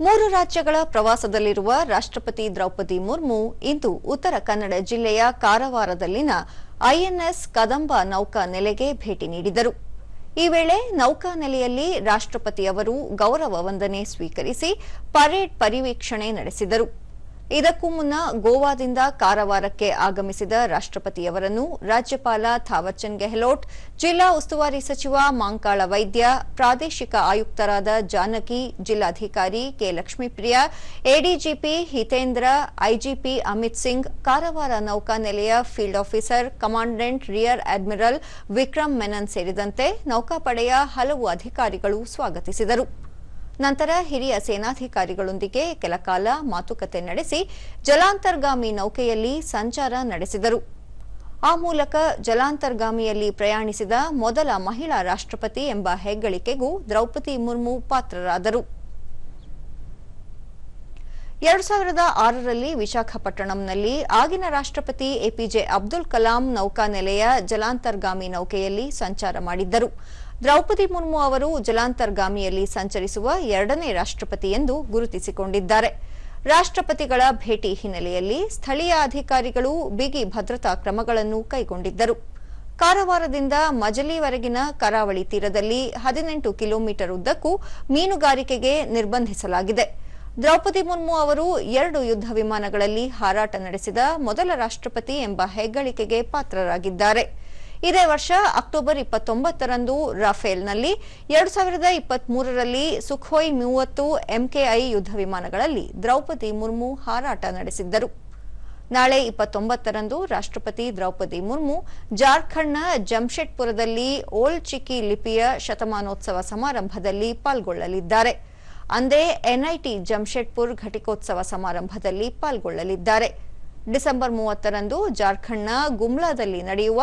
ಮೂರು ರಾಜ್ಯಗಳ ಪ್ರವಾಸದಲ್ಲಿರುವ ರಾಷ್ಟ್ರಪತಿ ದ್ರೌಪದಿ ಮುರ್ಮು ಇಂದು ಉತ್ತರ ಕನ್ನಡ ಜಿಲ್ಲೆಯ ಕಾರವಾರದಲ್ಲಿನ ಐಎನ್ಎಸ್ ಕದಂಬ ನೌಕಾ ನೆಲೆಗೆ ಭೇಟಿ ನೀಡಿದರು. ಈ ವೇಳೆ ನೌಕಾ ನೆಲೆಯಲ್ಲಿ ರಾಷ್ಟ್ರಪತಿ ಅವರು ಗೌರವ ವಂದನೆ ಸ್ವೀಕರಿಸಿ ಪರೇಡ್ ಪರಿವೀಕ್ಷಣೆ ನಡೆಸಿದರು. ಇದಕ್ಕೂ ಮುನ್ನ ಗೋವಾದಿಂದ ಕಾರವಾರಕ್ಕೆ ಆಗಮಿಸಿದ ರಾಷ್ಟ್ರಪತಿಯವರನ್ನು ರಾಜ್ಯಪಾಲ ಥಾವರ್ಚಂದ್ ಗೆಹ್ಲೋಟ್ ಜಿಲ್ಲಾ ಉಸ್ತುವಾರಿ ಸಚಿವ ಮಾಂಕಾಳ ವೈದ್ಯ, ಪ್ರಾದೇಶಿಕ ಆಯುಕ್ತರಾದ ಜಾನಕಿ, ಜಿಲ್ಲಾಧಿಕಾರಿ K Lakshmipriya, ADGP Hitendra, IGP Amit Singh, Karwar ನೌಕಾನೆಲೆಯ field officer, commandant rear admiral Vikram Menon ಸೇರಿದಂತೆ ನೌಕಾಪಡೆಯ ಹಲವು ಅಧಿಕಾರಿಗಳು ಸ್ವಾಗತಿಸಿದರು. ನಂತರ ಹಿರಿಯ ಸೇನಾಧಿಕಾರಿಗಳೊಂದಿಗೆ ಕೆಲಕಾಲ ಮಾತುಕತೆ ನಡೆಸಿ ಜಲಾಂತರ್ಗಾಮಿ ನೌಕೆಯಲ್ಲಿ ಸಂಚಾರ ನಡೆಸಿದರು. ಆ ಮೂಲಕ ಜಲಾಂತರ್ಗಾಮಿಯಲ್ಲಿ ಪ್ರಯಾಣಿಸಿದ ಮೊದಲ ಮಹಿಳಾ ರಾಷ್ಟ್ರಪತಿ ಎಂಬ ಹೆಗ್ಗಳಿಕೆಗೂ ದ್ರೌಪದಿ ಮುರ್ಮು ಪಾತ್ರರಾದರು. ಎರಡು ಸಾವಿರದ ಆರರಲ್ಲಿ ವಿಶಾಖಪಟ್ಟಣಂನಲ್ಲಿ ಆಗಿನ ರಾಷ್ಟ್ರಪತಿ ಎಪಿಜೆ ಅಬ್ದುಲ್ ಕಲಾಂ ನೌಕಾನೆಲೆಯ ಜಲಾಂತರ್ಗಾಮಿ ನೌಕೆಯಲ್ಲಿ ಸಂಚಾರ ಮಾಡಿದ್ದರು. ದ್ರೌಪದಿ ಮುರ್ಮು ಅವರು ಜಲಾಂತರ್ಗಾಮಿಯಲ್ಲಿ ಸಂಚರಿಸುವ ಎರಡನೇ ರಾಷ್ಟ್ರಪತಿ ಎಂದು ಗುರುತಿಸಿಕೊಂಡಿದ್ದಾರೆ. ರಾಷ್ಟ್ರಪತಿಗಳ ಭೇಟಿ ಹಿನ್ನೆಲೆಯಲ್ಲಿ ಸ್ಥಳೀಯ ಅಧಿಕಾರಿಗಳು ಬಿಗಿ ಭದ್ರತಾ ಕ್ರಮಗಳನ್ನು ಕೈಗೊಂಡಿದ್ದರು. ಕಾರವಾರದಿಂದ ಮಜಲಿವರೆಗಿನ ಕರಾವಳಿ ತೀರದಲ್ಲಿ ಹದಿನೆಂಟು ಕಿಲೋಮೀಟರ್ ಉದ್ದಕ್ಕೂ ಮೀನುಗಾರಿಕೆಗೆ ನಿರ್ಬಂಧಿಸಲಾಗಿದೆ. ದ್ರೌಪದಿ ಮುರ್ಮು ಅವರು ಎರಡು ಯುದ್ಧ ವಿಮಾನಗಳಲ್ಲಿ ಹಾರಾಟ ನಡೆಸಿದ ಮೊದಲ ರಾಷ್ಟ್ರಪತಿ ಎಂಬ ಹೆಗ್ಗಳಿಕೆಗೆ ಪಾತ್ರರಾಗಿದ್ದಾರೆ. ಇದೇ ವರ್ಷ ಅಕ್ಟೋಬರ್ ಇಪ್ಪತ್ತೊಂಬತ್ತರಂದು ರಫೇಲ್ನಲ್ಲಿ ಎರಡು ಸಾವಿರದ ಇಪ್ಪತ್ಮೂರರಲ್ಲಿ ಸುಖೋಯ್ ಮೂವತ್ತು ಎಂಕೆಐ ಯುದ್ಧ ವಿಮಾನಗಳಲ್ಲಿ ದ್ರೌಪದಿ ಮುರ್ಮು ಹಾರಾಟ ನಡೆಸಿದ್ದರು. ನಾಳೆ ಇಪ್ಪತ್ತೊಂಬತ್ತರಂದು ರಾಷ್ಟ್ರಪತಿ ದ್ರೌಪದಿ ಮುರ್ಮು ಜಾರ್ಖಂಡ್ನ ಜಮ್ಶೆಡ್ಪುರದಲ್ಲಿ ಓಲ್ಡ್ ಚಿಕ್ಕಿ ಲಿಪಿಯ ಶತಮಾನೋತ್ಸವ ಸಮಾರಂಭದಲ್ಲಿ ಪಾಲ್ಗೊಳ್ಳಲಿದ್ದಾರೆ. ಅಂದೇ ಎನ್ಐಟಿ ಜಮ್ಶೆಡ್ಪುರ್ ಘಟಿಕೋತ್ಸವ ಸಮಾರಂಭದಲ್ಲಿ ಪಾಲ್ಗೊಳ್ಳಲಿದ್ದಾರೆ. ಡಿಸೆಂಬರ್ ಮೂವತ್ತರಂದು ಜಾರ್ಖಂಡ್ನ ಗುಮ್ಲಾದಲ್ಲಿ ನಡೆಯುವ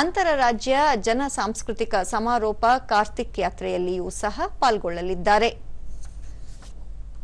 ಅಂತರರಾಜ್ಯ ಜನ ಸಾಂಸ್ಕೃತಿಕ ಸಮಾರೋಪ ಕಾರ್ತಿಕ್ ಯಾತ್ರೆಯಲ್ಲಿಯೂ ಸಹ ಪಾಲ್ಗೊಳ್ಳಲಿದ್ದಾರೆ.